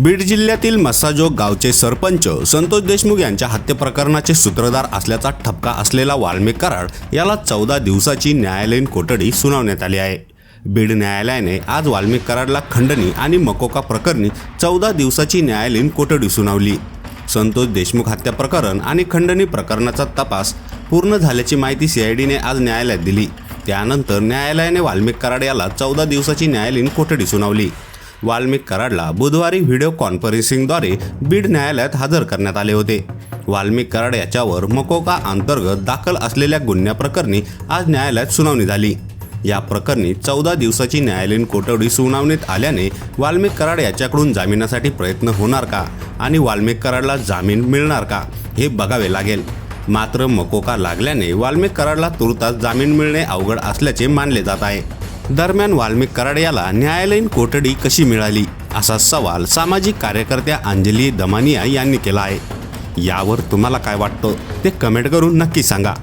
बीड जिल्ह्यातील मस्साजोग गावचे सरपंच संतोष देशमुख यांच्या हत्येप्रकरणाचे सूत्रधार असल्याचा ठपका असलेला वाल्मिक कराड याला चौदा दिवसाची न्यायालयीन कोठडी सुनावण्यात आली आहे. बीड न्यायालयाने आज वाल्मिक कराडला खंडणी आणि मकोका प्रकरणी चौदा दिवसाची न्यायालयीन कोठडी सुनावली. संतोष देशमुख हत्या प्रकरण आणि खंडणी प्रकरणाचा तपास पूर्ण झाल्याची माहिती सीआयडीने आज न्यायालयात दिली. त्यानंतर न्यायालयाने वाल्मिक कराड याला चौदा दिवसाची न्यायालयीन कोठडी सुनावली. वाल्मिक कराडला बुधवारी व्हिडिओ कॉन्फरन्सिंगद्वारे बीड न्यायालयात हजर करण्यात आले होते. वाल्मिक कराड याच्यावर मकोका अंतर्गत दाखल असलेल्या गुन्ह्याप्रकरणी आज न्यायालयात सुनावणी झाली. या प्रकरणी चौदा दिवसाची न्यायालयीन कोठडी सुनावणीत आल्याने वाल्मिक कराड याच्याकडून जामिनासाठी प्रयत्न होणार का आणि वाल्मिक कराडला जामीन मिळणार का हे बघावे लागेल. मात्र मकोका लागल्याने वाल्मिक कराडला तुर्तास जामीन मिळणे अवघड असल्याचे मानले जात आहे. दरम्यान वाल्मिक कराड याला न्यायालयीन कोठडी कशी मिळाली असा सवाल सामाजिक कार्यकर्त्या अंजली दमानिया यांनी केला आहे. यावर तुम्हाला काय वाटतं ते कमेंट करून नक्की सांगा.